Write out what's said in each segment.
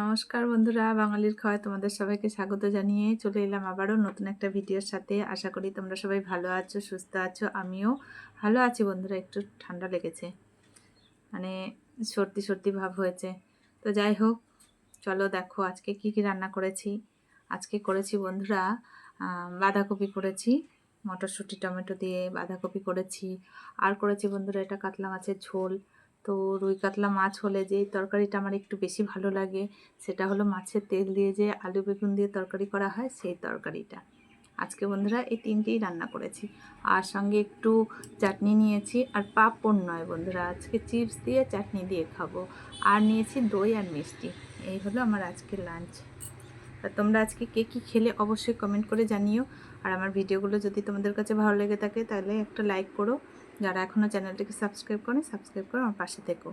নমস্কার বন্ধুরা, বাঙালির খাওয়ায় তোমাদের সবাইকে স্বাগত জানিয়ে চলে এলাম আবারও নতুন একটা ভিডিওর সাথে। আশা করি তোমরা সবাই ভালো আছো, সুস্থ আছো, আমিও ভালো আছি বন্ধুরা, একটু ঠান্ডা লেগেছে। মানে সর্দি সর্দি ভাব হয়েছে। তো যাই হোক, চলো দেখো আজকে কি কি রান্না করেছি। আজকে করেছি বন্ধুরা বাঁধাকপি করেছি, মটরশুঁটি, টমেটো দিয়ে বাঁধাকপি করেছি। আর করেছি বন্ধুরা এটা কাতলা মাছের ঝোল। তো রুই কাতলা মাছ হলে যে তরকারিটা আমার একটু বেশি ভালো লাগে, সেটা হলো মাছের তেল দিয়ে যে আলু বেগুন দিয়ে তরকারি করা হয়, সেই তরকারিটা। আজকে বন্ধুরা এই তিনটেই রান্না করেছি। আর সঙ্গে একটু চাটনি নিয়েছি, আর পাঁপড় নয় বন্ধুরা, আজকে চিপস দিয়ে চাটনি দিয়ে খাব। আর নিয়েছি দই আর মিষ্টি, এই হলো আমার আজকের লাঞ্চ। তা তোমরা আজকে কে কী খেলে অবশ্যই কমেন্ট করে জানিও। আর আমার ভিডিওগুলো যদি তোমাদের কাছে ভালো লেগে থাকে, তাহলে একটা লাইক করো। যারা এখনও চ্যানেলটিকে সাবস্ক্রাইব করে সাবস্ক্রাইব করে আমার পাশে থেকো।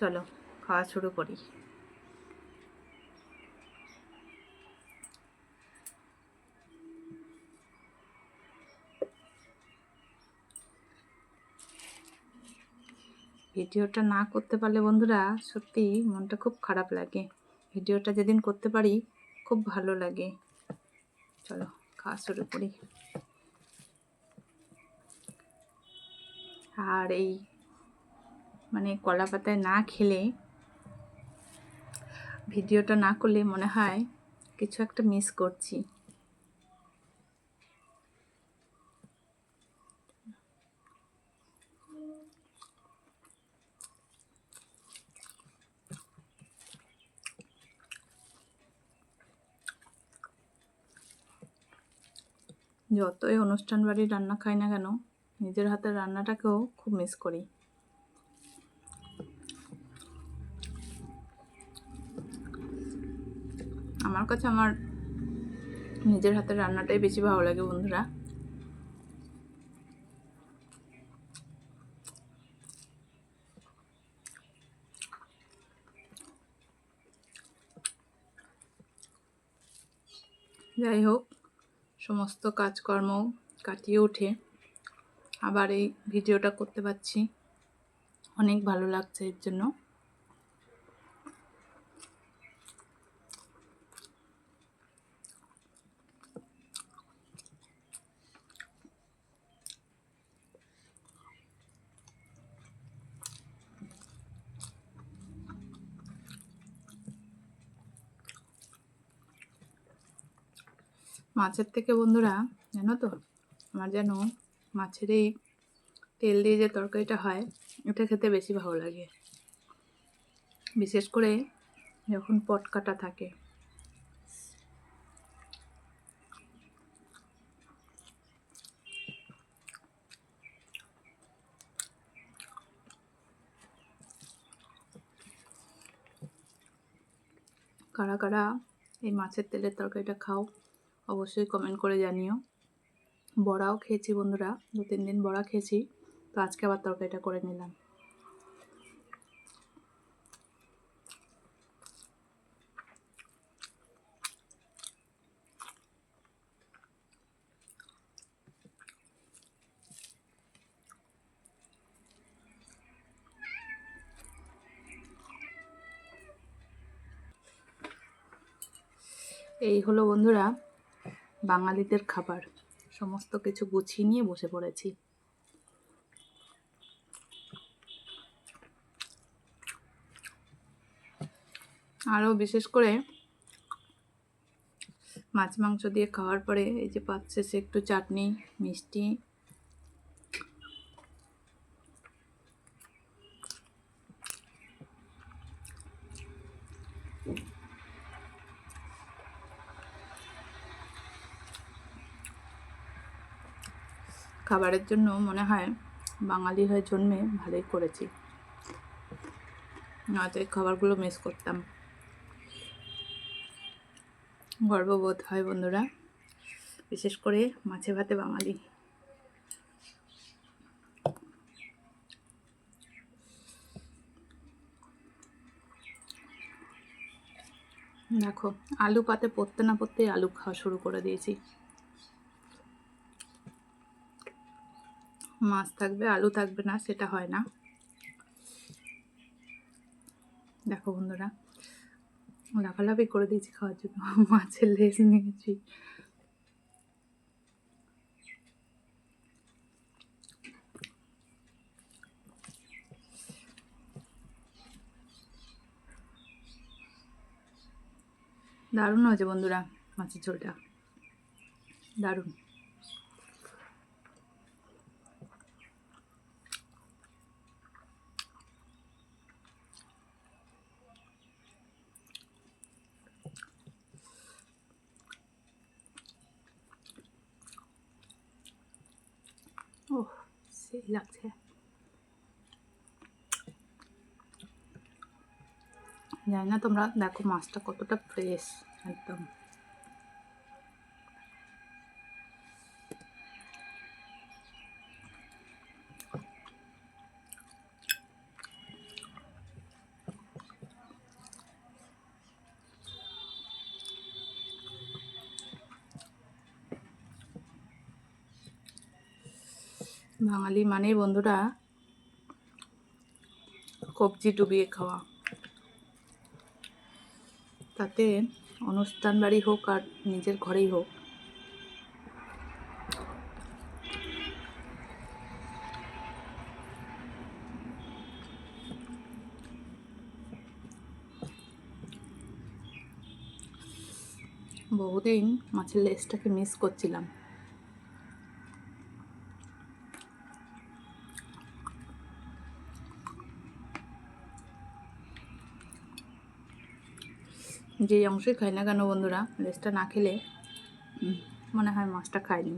চলো, খাওয়া শুরু করি। ভিডিওটা না করতে পারলে বন্ধুরা, সত্যি মনটা খুব খারাপ লাগে। ভিডিওটা যেদিন করতে পারি, খুব ভালো লাগে। চলো, খাওয়া শুরু করি। আর এই মানে কলা পাতায় না খেলে, ভিডিওটা না করলে মনে হয় কিছু একটা মিস করছি। যতই অনুষ্ঠান বাড়ি রান্না খাই না কেন নিজের হাতের রান্নাটাকেও খুব মিস করি। আমার কাছে আমার নিজের হাতের রান্নাটাই বেশি ভালো লাগে বন্ধুরা। যাই হোক, সমস্ত কাজকর্ম কাটিয়ে উঠে। আবার এই ভিডিওটা করতে পারছি। অনেক ভালো লাগছে এর জন্য। মাছের থেকে বন্ধুরা, জানো তো? আমার যেন মাছের এই তেল দিয়ে যে তরকারিটা হয়, এটা খেতে বেশি ভালো লাগে। বিশেষ করে যখন পটকাটা থাকে। কারা কারা এই মাছের তেলের তরকারিটা খাও, অবশ্যই কমেন্ট করে জানিও। বড়াও খেয়েছি বন্ধুরা, দু তিন দিন বড়া খেয়েছি, তো আজকে আবার তরকারিটা করে নিলাম। এই হলো বন্ধুরা বাঙালিদের খাবার। সমস্ত কিছু গুছিয়ে নিয়ে বসে পড়েছি। আরও বিশেষ করে মাছ মাংস দিয়ে খাওয়ার পরে এই যে পাচ্ছে সে একটু চাটনি, মিষ্টি খাবারের জন্য মনে হয় বাঙালি হয়ে জন্মে ভালোই করেছি। নয়তো এই খাবারগুলো মিস করতাম। গর্ববোধ হয় বন্ধুরা, বিশেষ করে মাছে ভাতে বাঙালি। দেখো, আলু পাতে পড়তে না পড়তেই আলু খাওয়া শুরু করে দিয়েছি। মাছ থাকবে, আলু থাকবে না, সেটা হয় না। দেখো বন্ধুরা, লাফালাফি করে দিয়েছি খাওয়ার জন্য, মাছের লেজ নিয়েছি। দারুণ হয়েছে বন্ধুরা মাছের ঝোলটা। দারুণ ওহ সেই লাগছে জানি না তোমরা দেখো মাছটা কতটা ফ্রেশ একদম বাঙালি মানেই বন্ধুরা, কবজি ডুবিয়ে খাওয়া। তাতে অনুষ্ঠান বাড়ি হোক আর নিজের ঘরেই হোক। বহুদিন মাছের লেজটাকে মিস করছিলাম। যে অংশই খাই না কেন বন্ধুরা রেসটা না খেলে মনে হয় মাছটা খাইনি।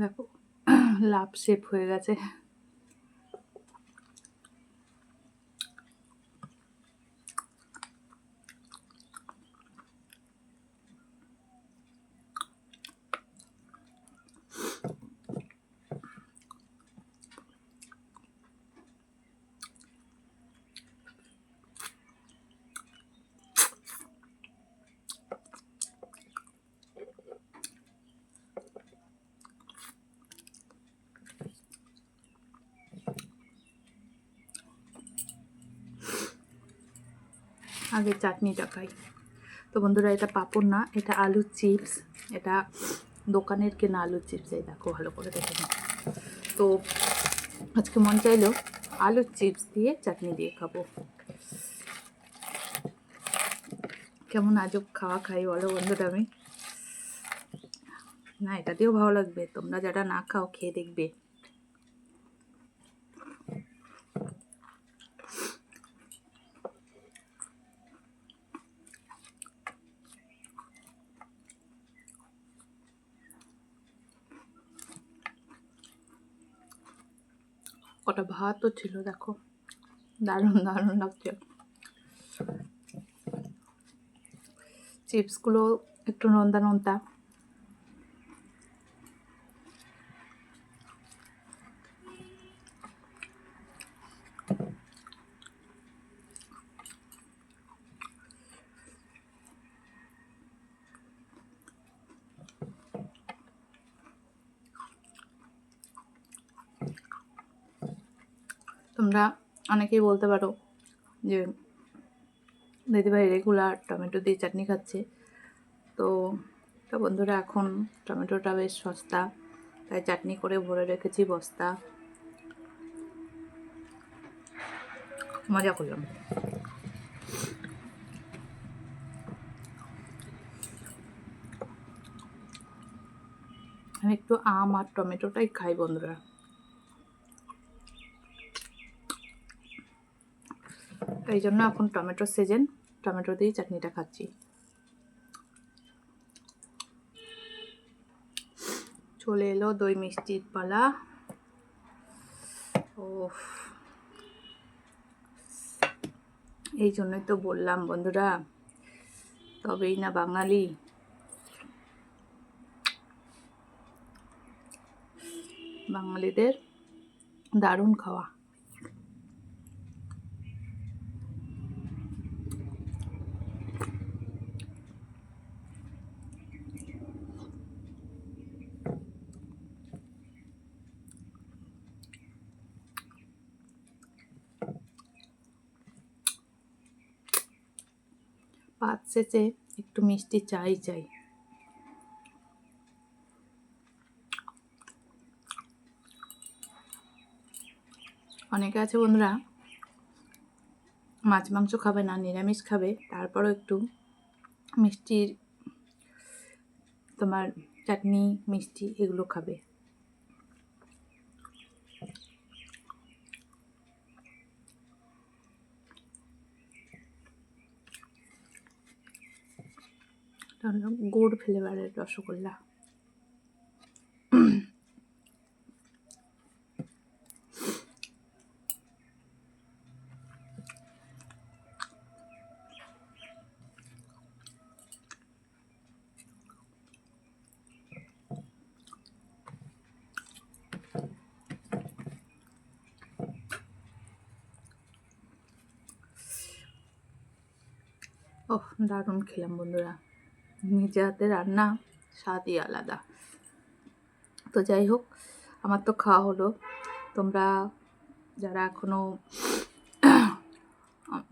দেখো লাভ শেপ হয়ে গেছে। আগে চাটনিটা খাই তো বন্ধুরা, এটা পাপড় না, এটা আলুর চিপস। এটা দোকানের কেনা আলুর চিপস, এই দেখো, ভালো করে দেখে তো আজকে মন চাইলো আলুর চিপস দিয়ে চাটনি দিয়ে খাব। কেমন আজব খাওয়া খাই বলো বন্ধুরা আমি। না, এটা দিয়েও ভালো লাগবে। তোমরা যারা না খাও, খেয়ে দেখবে। কটা ভাতও ছিল দেখো। দারুণ দারুণ লাগছে। চিপসগুলো একটু নন্দা নোনতা। তোমরা অনেকেই বলতে পারো যে দিদিভাই রেগুলার টমেটো দিয়ে চাটনি খাচ্ছে। তো তো বন্ধুরা এখন টমেটোটা বেশ সস্তা, তাই চাটনি করে ভরে রেখেছি বস্তা। মজা করলাম। আমি একটু আম আর টমেটোটাই খাই বন্ধুরা। এই জন্য এখন টমেটোর সিজন, টমেটো দিয়ে চাটনিটা খাচ্ছি। চলে এলো দই মিষ্টির পালা। ও এই জন্যই তো বললাম বন্ধুরা, তবেই না বাঙালি। বাঙালিদের দারুণ খাওয়া পাত শেষে একটু মিষ্টি চাই চাই। অনেকে আছে বন্ধুরা, মাছ মাংস খাবে না, নিরামিষ খাবে, তারপরও একটু মিষ্টির তোমার চাটনি, মিষ্টি এগুলো খাবে। এটা হলো গুড় ফ্লেভারের রসগোল্লা। ওহ দারুণ খেলাম বন্ধুরা। নিজে হাতে রান্না, স্বাদই আলাদা। তো যাই হোক, আমার তো খাওয়া হলো। তোমরা যারা এখনও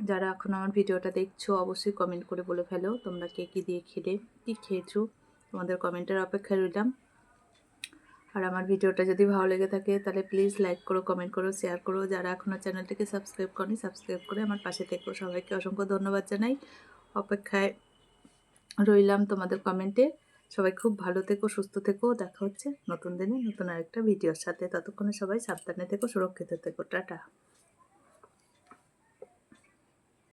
যারা এখন আমার ভিডিওটা দেখছ, অবশ্যই কমেন্ট করে বলে ফেলো। তোমরা কে কী দিয়ে খেলে, কী খেয়েছো? তোমাদের কমেন্টের অপেক্ষায় রইলাম। আর আমার ভিডিওটা যদি ভালো লেগে থাকে, তাহলে প্লিজ লাইক করো কমেন্ট করো শেয়ার করো। যারা এখনও চ্যানেলটিকে সাবস্ক্রাইব করনি সাবস্ক্রাইব করে আমার পাশে থেকো। সবাইকে অসংখ্য ধন্যবাদ জানাই। অপেক্ষায় রইলাম তোমাদের কমেন্টে সবাই খুব ভালো থেকো, সুস্থ থেকো। দেখা হচ্ছে নতুন দিনে নতুন আরেকটা ভিডিওর সাথে। ততক্ষণে সবাই সাবধানে থেকো, সুরক্ষিত থেকো। টাটা।